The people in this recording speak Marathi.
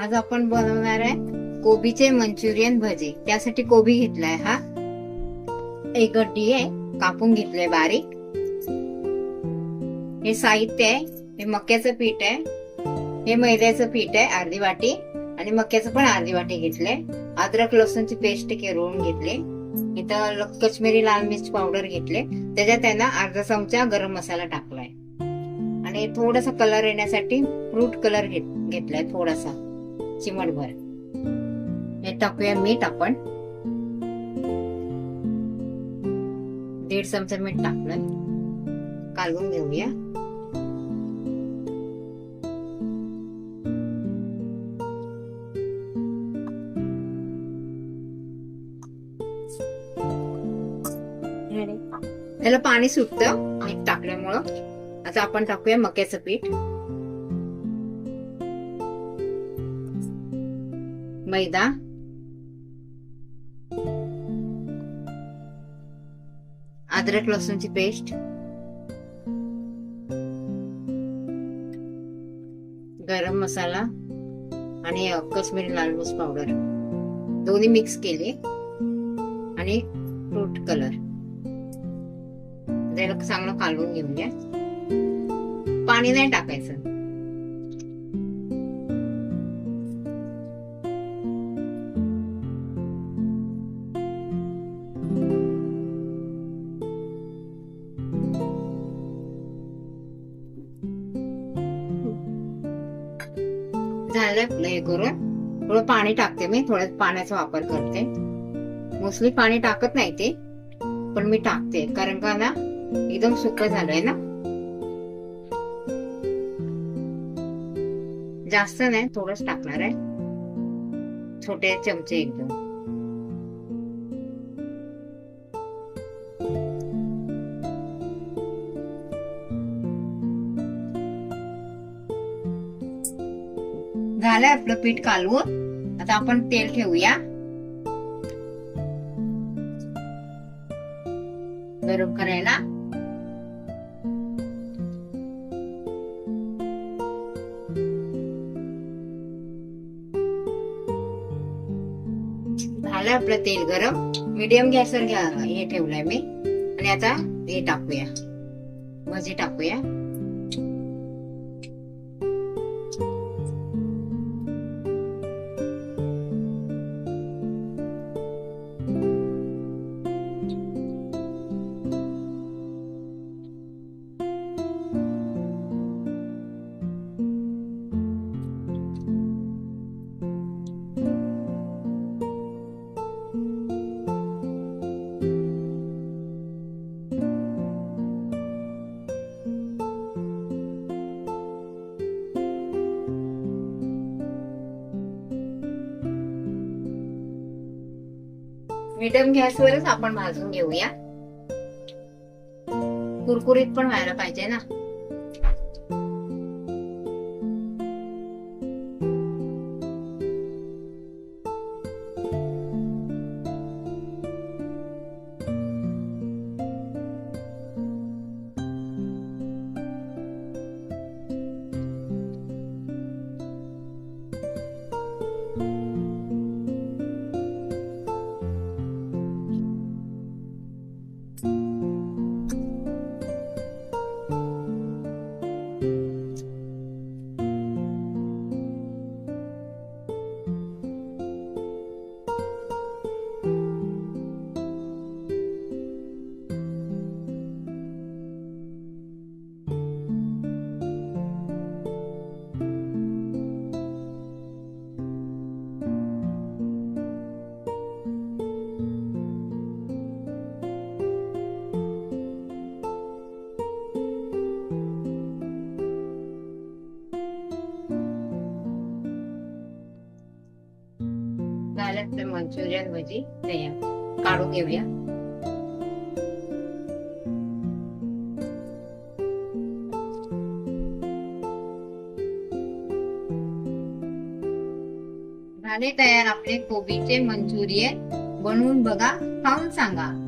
आज आपण बनवणार आहे कोबीचे मंचुरियन भजी. त्यासाठी कोबी घेतलाय हा. एक गड्डी आहे कापून घेतलंय बारीक. हे साहित्य आहे हे मक्याचं पीठ आहे हे मैद्याचं पीठ आहे अर्धी वाटी आणि मक्याचं पण अर्धी वाटी घेतलंय. अद्रक लसूणची पेस्ट केरवून घेतले. इथं कश्मीरी लाल मिर्च पावडर घेतले. त्याच्यात त्यांना अर्धा चमचा गरम मसाला टाकलाय. आणि थोडासा कलर येण्यासाठी फ्रूट कलर घेतलाय थोडासा. चिमटभर हे टाकूया मीठ आपण. दीड चमचा मीठ टाकलं कालवून घेऊया. त्याला पाणी सुटतं मीठ टाकल्यामुळं. आता आपण टाकूया मक्याचं पीठ. मैदा अद्रक लसूणची पेस्ट गरम मसाला आणि अ, लाल मिर्च पावडर दोन्ही मिक्स केले आणि फ्रूट कलर त्याला चांगलं कालवून घेऊया पाणी नाही टाकायचं झालं आपलं हे करून. थोडं पाणी टाकते मी थोड्या पाण्याचा वापर करते. मोस्टली पाणी टाकत नाही ते पण मी टाकते कारण का ना एकदम सुकं झालंय ना. जास्त नाही थोडंच टाकणार आहे. छोटे चमचे एकदम. झालंय आपलं पीठ कालवून. आता आपण तेल ठेवूया. गरम करायला. झालं आपलं तेल गरम. मीडियम गॅसवर घ्या हे ठेवलंय मी. आणि आता हे टाकूया. भजी टाकूया. मीडियम गॅसवरच आपण भाजून घेऊया. कुरकुरीत पण व्हायला पाहिजे ना. आपलं मंचुरियन भजी तयार. काढून घेऊया. झाले तयार. आपले कोबीचे मंचुरियन बनवून बघा खाऊन सांगा.